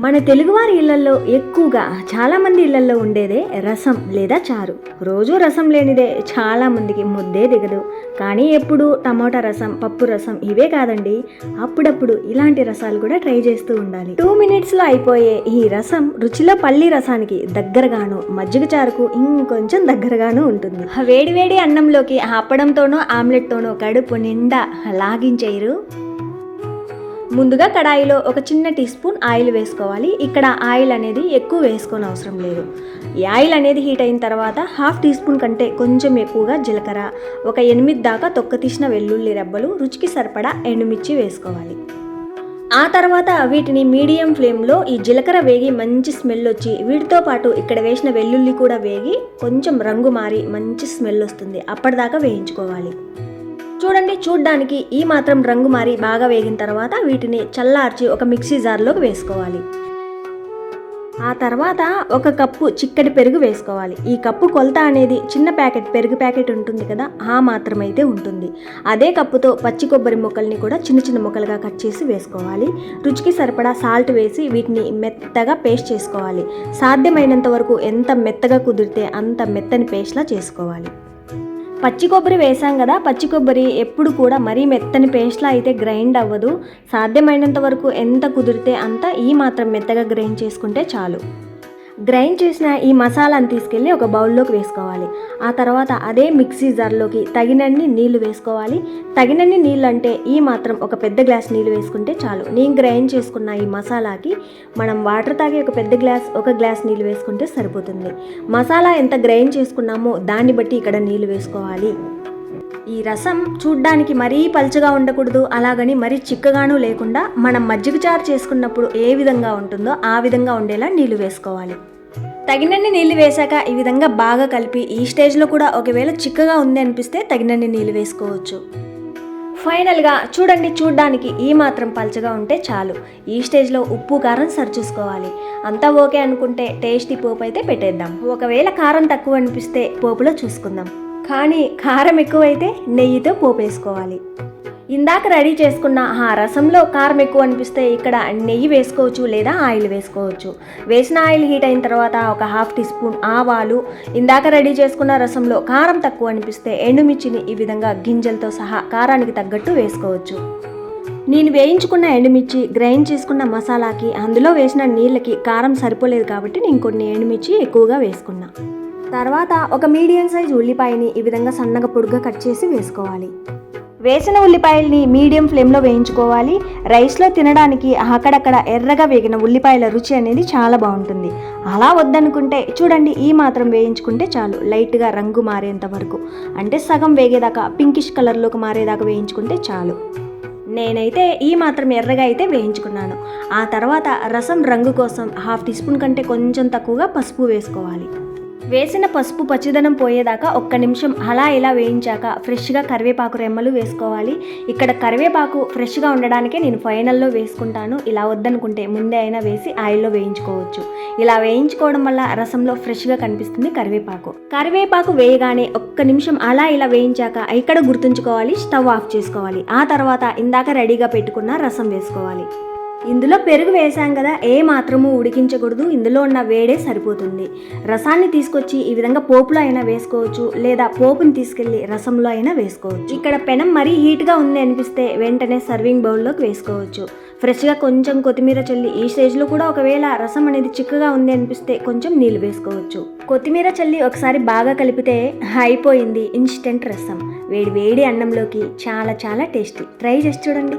మన తెలుగువారి ఇళ్ళలో ఎక్కువగా చాలామంది ఇళ్ళలో ఉండేదే రసం లేదా చారు. రోజు రసం లేనిదే చాలామందికి ముద్దే దిగదు. కానీ ఎప్పుడు టమాటా రసం పప్పు రసం ఇవే కాదండి. అప్పుడప్పుడు ఇలాంటి రసాలు కూడా ట్రై చేస్తూ ఉండాలి. టూ మినిట్స్లో అయిపోయే ఈ రసం రుచిలో పల్లి రసానికి దగ్గరగాను మజ్జిగ చారుకు ఇంకొంచెం దగ్గరగాను ఉంటుంది. ఆ వేడివేడి అన్నంలోకి ఆపడంతోనో ఆమ్లెట్తోనో కడుపు నిండా లాగించేయరు. ముందుగా కడాయిలో ఒక చిన్న టీ స్పూన్ ఆయిల్ వేసుకోవాలి. ఇక్కడ ఆయిల్ అనేది ఎక్కువ వేసుకోని అవసరం లేదు. ఈ ఆయిల్ అనేది హీట్ అయిన తర్వాత హాఫ్ టీ స్పూన్ కంటే కొంచెం ఎక్కువగా జీలకర్ర ఒక ఎనిమిది దాకా తొక్క తీసిన వెల్లుల్లి రెబ్బలు రుచికి సరిపడా ఎండుమిర్చి వేసుకోవాలి. ఆ తర్వాత వీటిని మీడియం ఫ్లేమ్లో ఈ జీలకర్ర వేగి మంచి స్మెల్ వచ్చి వీటితో పాటు ఇక్కడ వేసిన వెల్లుల్లి కూడా వేగి కొంచెం రంగు మారి మంచి స్మెల్ వస్తుంది. అప్పటిదాకా వేయించుకోవాలి. చూడండి చూడ్డానికి ఈ మాత్రం రంగు మారి బాగా వేగిన తర్వాత వీటిని చల్లార్చి ఒక మిక్సీ జార్లోకి వేసుకోవాలి. ఆ తర్వాత ఒక కప్పు చిక్కటి పెరుగు వేసుకోవాలి. ఈ కప్పు కొలత అనేది చిన్న ప్యాకెట్ పెరుగు ప్యాకెట్ ఉంటుంది కదా ఆ మాత్రమైతే ఉంటుంది. అదే కప్పుతో పచ్చి కొబ్బరి ముక్కల్ని కూడా చిన్న చిన్న ముక్కలుగా కట్ చేసి వేసుకోవాలి. రుచికి సరిపడా సాల్ట్ వేసి వీటిని మెత్తగా పేస్ట్ చేసుకోవాలి. సాధ్యమైనంత వరకు ఎంత మెత్తగా కుదిరితే అంత మెత్తని పేస్ట్లా చేసుకోవాలి. పచ్చి కొబ్బరి వేసాం కదా పచ్చి కొబ్బరి ఎప్పుడు కూడా మరీ మెత్తని పేస్ట్లా అయితే గ్రైండ్ అవ్వదు. సాధ్యమైనంత వరకు ఎంత కుదిరితే అంత ఈ మాత్రం మెత్తగా గ్రైండ్ చేసుకుంటే చాలు. గ్రైండ్ చేసిన ఈ మసాలాను తీసుకెళ్ళి ఒక బౌల్లోకి వేసుకోవాలి. ఆ తర్వాత అదే మిక్సీ జార్లోకి తగినన్ని నీళ్ళు వేసుకోవాలి. తగినన్ని నీళ్ళు అంటే ఈ మాత్రం ఒక పెద్ద గ్లాస్ నీళ్ళు వేసుకుంటే చాలు. నేను గ్రైండ్ చేసుకున్న ఈ మసాలాకి మనం వాటర్ తాగే ఒక పెద్ద గ్లాస్ ఒక గ్లాస్ నీళ్ళు వేసుకుంటే సరిపోతుంది. మసాలా ఎంత గ్రైండ్ చేసుకున్నామో దాన్ని బట్టి ఇక్కడ నీళ్ళు వేసుకోవాలి. ఈ రసం చూడ్డానికి మరీ పలుచగా ఉండకూడదు అలాగని మరీ చిక్కగాను లేకుండా మనం మజ్జిగ చారు చేసుకున్నప్పుడు ఏ విధంగా ఉంటుందో ఆ విధంగా ఉండేలా నీళ్ళు వేసుకోవాలి. తగినన్ని నీళ్ళు వేశాక ఈ విధంగా బాగా కలిపి ఈ స్టేజ్లో కూడా ఒకవేళ చిక్కగా ఉంది అనిపిస్తే తగినన్ని నీళ్ళు వేసుకోవచ్చు. ఫైనల్గా చూడండి చూడ్డానికి ఈ మాత్రం పలచగా ఉంటే చాలు. ఈ స్టేజ్లో ఉప్పు కారం సరిచూసుకోవాలి అంతా ఓకే అనుకుంటే టేస్టీ పోపు అయితే పెట్టేద్దాం. ఒకవేళ కారం తక్కువ అనిపిస్తే పోపులో చూసుకుందాం. కానీ కారం ఎక్కువైతే నెయ్యితో పోపు వేసుకోవాలి ఇందాక రెడీ చేసుకున్న ఆ రసంలో కారం ఎక్కువ అనిపిస్తే ఇక్కడ నెయ్యి వేసుకోవచ్చు లేదా ఆయిల్ వేసుకోవచ్చు. వేసిన ఆయిల్ హీట్ అయిన తర్వాత ఒక హాఫ్ టీ స్పూన్ ఆవాలు ఇందాక రెడీ చేసుకున్న రసంలో కారం తక్కువ అనిపిస్తే ఎండుమిర్చిని ఈ విధంగా గింజలతో సహా కారానికి తగ్గట్టు వేసుకోవచ్చు. నేను వేయించుకున్న ఎండుమిర్చి గ్రైండ్ చేసుకున్న మసాలాకి అందులో వేసిన నీళ్ళకి కారం సరిపోలేదు కాబట్టి నేను కొన్ని ఎండుమిర్చి ఎక్కువగా వేసుకున్నాను తర్వాత ఒక మీడియం సైజ్ ఉల్లిపాయని ఈ విధంగా సన్నగా పొడుగ్గా కట్ చేసి వేసుకోవాలి. వేసిన ఉల్లిపాయల్ని మీడియం ఫ్లేమ్లో వేయించుకోవాలి. రైస్లో తినడానికి అక్కడక్కడ ఎర్రగా వేగిన ఉల్లిపాయల రుచి అనేది చాలా బాగుంటుంది. అలా వద్దనుకుంటే చూడండి ఈ మాత్రం వేయించుకుంటే చాలు లైట్గా రంగు మారేంత వరకు. అంటే సగం వేగేదాకా పింకిష్ కలర్లోకి మారేదాకా వేయించుకుంటే చాలు. నేనైతే ఈ మాత్రం ఎర్రగా అయితే వేయించుకున్నాను. ఆ తర్వాత రసం రంగు కోసం హాఫ్ టీ స్పూన్ కంటే కొంచెం తక్కువగా పసుపు వేసుకోవాలి. వేసిన పసుపు పచ్చదనం పోయేదాకా ఒక్క నిమిషం అలా ఇలా వేయించాక ఫ్రెష్గా కరివేపాకు రెమ్మలు వేసుకోవాలి. ఇక్కడ కరివేపాకు ఫ్రెష్గా ఉండడానికే నేను ఫైనల్లో వేసుకుంటాను. ఇలా వద్దనుకుంటే ముందే అయినా వేసి ఆయిల్లో వేయించుకోవచ్చు. ఇలా వేయించుకోవడం వల్ల రసంలో ఫ్రెష్గా కనిపిస్తుంది కరివేపాకు. కరివేపాకు వేయగానే ఒక్క నిమిషం అలా ఇలా వేయించాక ఇక్కడ గుర్తుంచుకోవాలి స్టవ్ ఆఫ్ చేసుకోవాలి. ఆ తర్వాత ఇందాక రెడీగా పెట్టుకున్న రసం వేసుకోవాలి. ఇందులో పెరుగు వేసాం కదా ఏ మాత్రము ఉడికించకూడదు. ఇందులో ఉన్న వేడే సరిపోతుంది. రసాన్ని తీసుకొచ్చి ఈ విధంగా పోపులో అయినా వేసుకోవచ్చు లేదా పోపుని తీసుకెళ్ళి రసంలో అయినా వేసుకోవచ్చు. ఇక్కడ పెనం మరీ హీట్గా ఉంది అనిపిస్తే వెంటనే సర్వింగ్ బౌల్లోకి వేసుకోవచ్చు. ఫ్రెష్గా కొంచెం కొత్తిమీర చల్లి ఈ స్టేజ్లో కూడా ఒకవేళ రసం అనేది చిక్కగా ఉంది అనిపిస్తే కొంచెం నీళ్ళు వేసుకోవచ్చు. కొత్తిమీర చల్లి ఒకసారి బాగా కలిపితే అయిపోయింది ఇన్స్టెంట్ రసం. వేడి వేడి అన్నంలోకి చాలా చాలా టేస్టీ. ట్రై చేసి చూడండి.